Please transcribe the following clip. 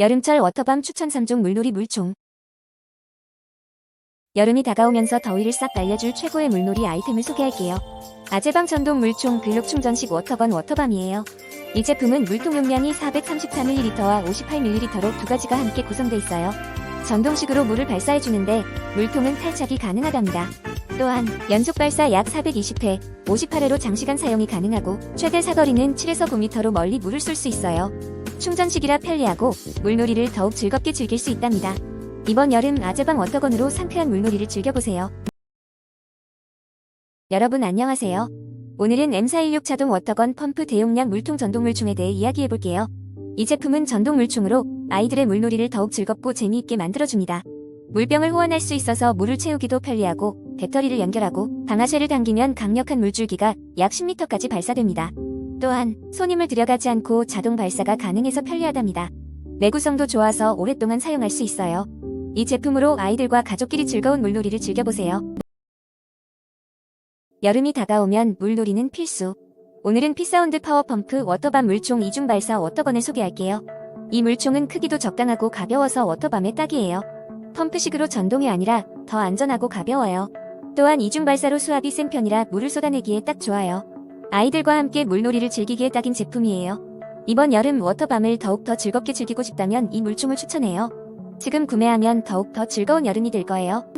여름철 워터밤 추천 3종 물놀이 물총. 여름이 다가오면서 더위를 싹 날려줄 최고의 물놀이 아이템을 소개할게요. 아재방 전동 물총 글록 충전식 워터건 워터밤이에요. 이 제품은 물통 용량이 434ml와 58ml로 두 가지가 함께 구성되어 있어요. 전동식으로 물을 발사해주는데 물통은 탈착이 가능하답니다. 또한 연속 발사 약 420회, 58회로 장시간 사용이 가능하고 최대 사거리는 7에서 9m로 멀리 물을 쏠 수 있어요. 충전식이라 편리하고 물놀이를 더욱 즐겁게 즐길 수 있답니다. 이번 여름 아재방 워터건으로 상쾌한 물놀이를 즐겨보세요. 여러분 안녕하세요. 오늘은 M416 자동 워터건 펌프 대용량 물통 전동물총에 대해 이야기해볼게요. 이 제품은 전동물총으로 아이들의 물놀이를 더욱 즐겁고 재미있게 만들어줍니다. 물병을 호환할 수 있어서 물을 채우기도 편리하고 배터리를 연결하고 방아쇠를 당기면 강력한 물줄기가 약 10m까지 발사됩니다. 또한 손님을 들여가지 않고 자동 발사가 가능해서 편리하답니다. 내구성도 좋아서 오랫동안 사용할 수 있어요. 이 제품으로 아이들과 가족끼리 즐거운 물놀이를 즐겨보세요. 여름이 다가오면 물놀이는 필수. 오늘은 피사운드 파워펌프 워터밤 물총 이중 발사 워터건을 소개할게요. 이 물총은 크기도 적당하고 가벼워서 워터밤에 딱이에요. 펌프식으로 전동이 아니라 더 안전하고 가벼워요. 또한 이중 발사로 수압이 센 편이라 물을 쏟아내기에 딱 좋아요. 아이들과 함께 물놀이를 즐기기에 딱인 제품이에요. 이번 여름 워터밤을 더욱 더 즐겁게 즐기고 싶다면 이 물총을 추천해요. 지금 구매하면 더욱 더 즐거운 여름이 될 거예요.